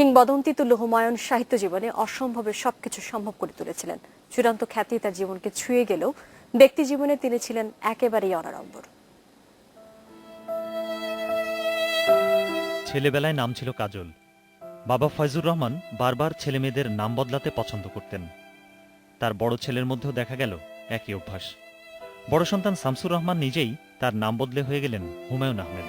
কিংবদন্তি তুল্য হুমায়ুন সাহিত্য জীবনে অসম্ভবের সবকিছু সম্ভব করে তুলেছিলেন। চূড়ান্ত খ্যাতি তার জীবনকে ছুঁয়ে গেলেও ব্যক্তি জীবনে তিনি ছিলেন একেবারেই অনাড়ম্বর। ছেলেবেলায় নাম ছিল কাজল। বাবা ফয়জুর রহমান বারবার ছেলে মেয়েদের নাম বদলাতে পছন্দ করতেন। তার বড় ছেলের মধ্যেও দেখা গেল একই অভ্যাস। বড় সন্তান শামসুর রহমান নিজেই তার নাম বদলে হয়ে গেলেন হুমায়ুন আহমেদ।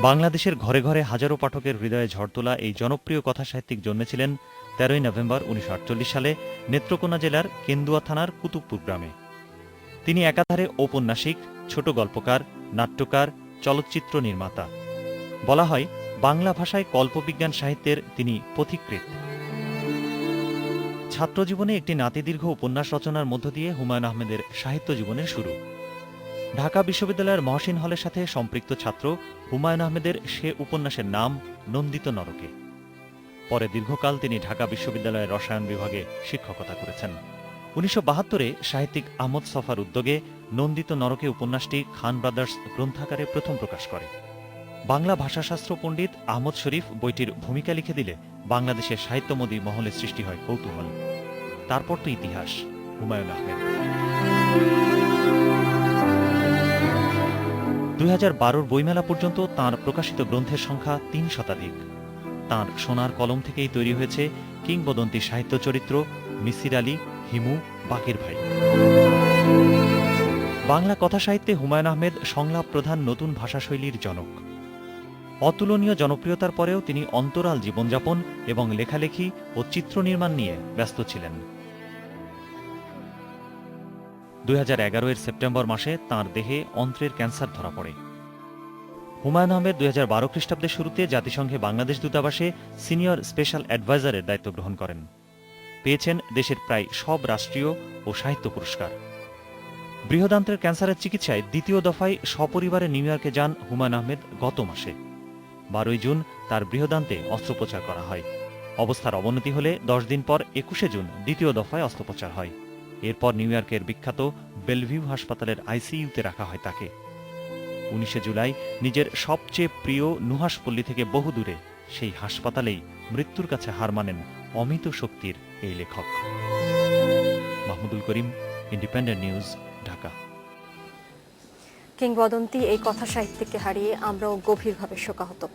বাংলাদেশের ঘরে ঘরে হাজারো পাঠকের হৃদয়ে ঝড় তোলা এই জনপ্রিয় কথা সাহিত্যিক জন্মেছিলেন তেরোই নভেম্বর উনিশশো আটচল্লিশ সালে নেত্রকোনা জেলার কেন্দুয়া থানার কুতুবপুর গ্রামে। তিনি একাধারে ঔপন্যাসিক, ছোট গল্পকার, নাট্যকার, চলচ্চিত্র নির্মাতা। বলা হয়, বাংলা ভাষায় কল্পবিজ্ঞান সাহিত্যের তিনি পথিকৃৎ। ছাত্রজীবনে একটি নাতিদীর্ঘ উপন্যাস রচনার মধ্য দিয়ে হুমায়ুন আহমেদের সাহিত্য জীবনের শুরু। ঢাকা বিশ্ববিদ্যালয়ের মহসিন হলের সাথে সম্পৃক্ত ছাত্র হুমায়ুন আহমেদের সে উপন্যাসের নাম নন্দিত নরকে। পরে দীর্ঘকাল তিনি ঢাকা বিশ্ববিদ্যালয়ের রসায়ন বিভাগে শিক্ষকতা করেছেন। উনিশশো বাহাত্তরে সাহিত্যিক আহমদ সফার উদ্যোগে নন্দিত নরকে উপন্যাসটি খান ব্রাদার্স গ্রন্থাকারে প্রথম প্রকাশ করে। বাংলা ভাষাশাস্ত্র পণ্ডিত আহমদ শরীফ বইটির ভূমিকা লিখে দিলে বাংলাদেশের সাহিত্যমদী মহলে সৃষ্টি হয় কৌতূহল। তারপর তো ইতিহাস, হুমায়ুন আহমেদ। দুই হাজার বারোর বইমেলা পর্যন্ত তাঁর প্রকাশিত গ্রন্থের সংখ্যা তিন শতাধিক। তাঁর সোনার কলম থেকেই তৈরি হয়েছে কিংবদন্তি সাহিত্য চরিত্র মিসির আলী, হিমু, বাকের ভাই। বাংলা কথা সাহিত্যে হুমায়ুন আহমেদ সংলাপ প্রধান নতুন ভাষাশৈলীর জনক। অতুলনীয় জনপ্রিয়তার পরেও তিনি অন্তরাল জীবনযাপন এবং লেখালেখি ও চিত্র নির্মাণ নিয়ে ব্যস্ত ছিলেন। দুই এর সেপ্টেম্বর মাসে তাঁর দেহে অন্ত্রের ক্যান্সার ধরা পড়ে। হুমায়ুন আহমেদ দুই হাজার বারো খ্রিস্টাব্দের শুরুতে জাতিসংঘে বাংলাদেশ দূতাবাসে সিনিয়র স্পেশাল অ্যাডভাইজারের দায়িত্ব গ্রহণ করেন। পেয়েছেন দেশের প্রায় সব রাষ্ট্রীয় ও সাহিত্য পুরস্কার। বৃহদান্ত্রের ক্যান্সারের চিকিৎসায় দ্বিতীয় দফায় সপরিবারে নিউ ইয়র্কে যান হুমায়ুন আহমেদ গত মাসে। বারোই জুন তার বৃহদান্তে অস্ত্রোপচার করা হয়। অবস্থার অবনতি হলে দশ দিন পর একুশে জুন দ্বিতীয় দফায় অস্ত্রোপচার হয়। এরপর নিউ ইয়র্কের বিখ্যাত বেলভিউ হাসপাতালের আইসিইউতে রাখা হয় তাকে। উনিশে জুলাই নিজের সবচেয়ে প্রিয় নুহাসপল্লী থেকে বহু দূরে সেই হাসপাতালেই মৃত্যুর কাছে হার মানেন অমিত শক্তির এই লেখক। Mahmudul Karim, Independent News, Dhaka. কিংবদন্তি এই কথা সাহিত্যিককে হারিয়ে আমরাও গভীরভাবে শোকাহত।